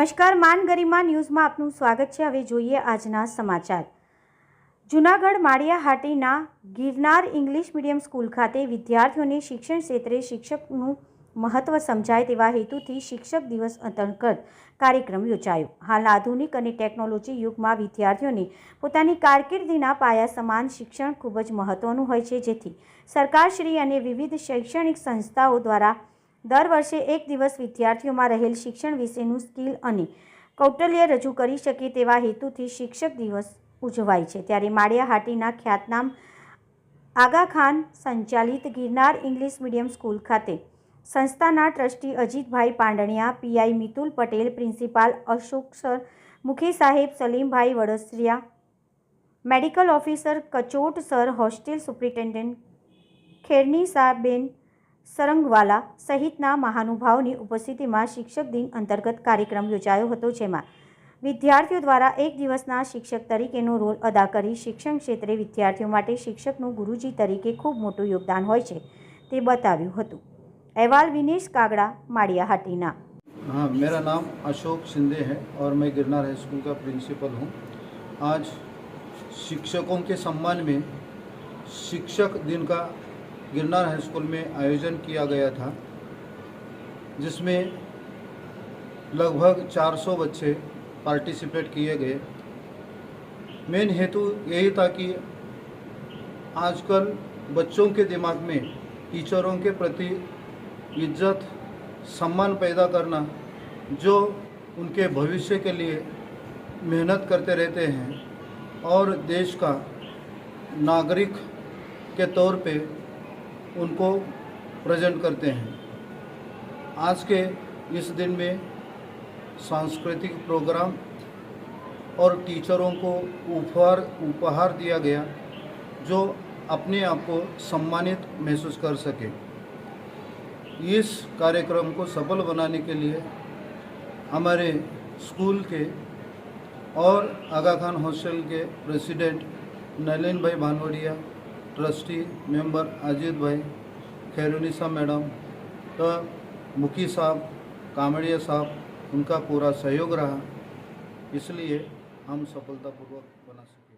નમસ્કાર માન ગરિમા ન્યૂઝમાં આપનું સ્વાગત છે હવે જોઈએ આજના સમાચાર Junagadh Maliya Hatina Girnar English medium school ખાતે વિદ્યાર્થીઓને શિક્ષણ ક્ષેત્રે શિક્ષકનું મહત્વ સમજાય તેવા હેતુથી શિક્ષક દિવસ અંતર્ગત કાર્યક્રમ યોજાયો હાલ આધુનિક અને ટેકનોલોજી યુગમાં વિદ્યાર્થીઓને પોતાની કારકિર્દીના પાયા સમાન શિક્ષણ ખૂબ જ મહત્વનું હોય છે જેથી સરકારશ્રી અને વિવિધ શૈક્ષણિક સંસ્થાઓ દ્વારા દર વર્ષે એક દિવસ વિદ્યાર્થીઓમાં રહેલ શિક્ષણ વિશેનું સ્કિલ અને કૌટલ્ય રજૂ કરી શકે તેવા હેતુથી શિક્ષક દિવસ ઉજવાય છે ત્યારે માળિયાહાટીના ખ્યાતનામ આગા ખાન સંચાલિત ગિરનાર ઇંગ્લિશ મીડિયમ સ્કૂલ ખાતે સંસ્થાના trustee Ajitbhai Pandaniya PI Mitul Patel principal Ashok sir Mukhi સાહેબ Salimbhai Vadsariya medical officer Kachot sir hostel superintendent ખેરની સાહેબેન સરંગવાલા સહિતના મહાનુભાવોની ઉપસ્થિતિમાં શિક્ષક દિન અંતર્ગત કાર્યક્રમ યોજાયો હતો જેમાં વિદ્યાર્થીઓ દ્વારા એક દિવસના શિક્ષક તરીકેનો રોલ અદા કરી શિક્ષણ ક્ષેત્રે વિદ્યાર્થીઓ માટે શિક્ષકનું ગુરુજી તરીકે ખૂબ મોટું યોગદાન હોય છે તે બતાવ્યું હતું અહેવાલ વિનેશ કાગડા માળિયાહાટીના हाँ मेरा नाम अशोक शिंदे है और मैं गिरनार हाई स्कूल का प्रिंसिपल हूँ आज शिक्षकों के सम्मान में शिक्षक दिन गिरनार हाई स्कूल में आयोजन किया गया था जिसमें लगभग 400 बच्चे पार्टिसिपेट किए गए मेन हेतु यही था कि आजकल बच्चों के दिमाग में टीचरों के प्रति इज्जत सम्मान पैदा करना जो उनके भविष्य के लिए मेहनत करते रहते हैं और देश का नागरिक के तौर पे उनको प्रेजेंट करते हैं आज के इस दिन में सांस्कृतिक प्रोग्राम और टीचरों को उपहार उपहार दिया गया जो अपने आप को सम्मानित महसूस कर सके इस कार्यक्रम को सफल बनाने के लिए हमारे स्कूल के और आगा खान हॉस्टल के president Nalin bhai Bhanvadiya trustee member Ajitbhai Khairunnisa madam तो मुखी साहब कामड़िया साहब उनका पूरा सहयोग रहा इसलिए हम सफलतापूर्वक बना सके